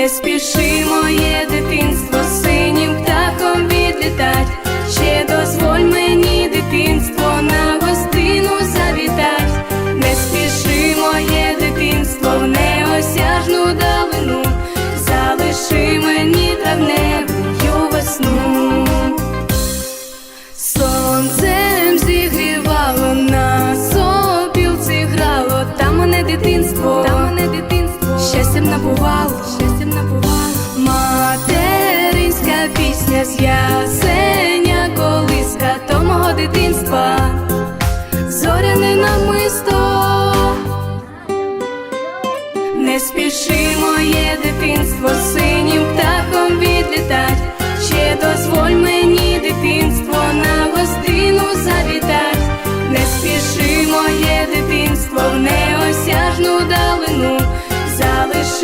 Не спіши, моє дитинство, синім птахом відлітать. Ще дозволь мені дитинство на гостину завітать. Не спіши, моє дитинство, в неосяжну далину. Залиши мені травневою весну. Сонцем зігрівало на сопілці грало, там мене дитинство, там мене дитинство, щастям набувало. Князь Ясеня, колиска то мого дитинства, зоряне намисто, не спіши моє дитинство, синім птахом відлітать, ще дозволь мені дитинство на гостину завітать, не спіши моє дитинство в неосяжну далину залиши.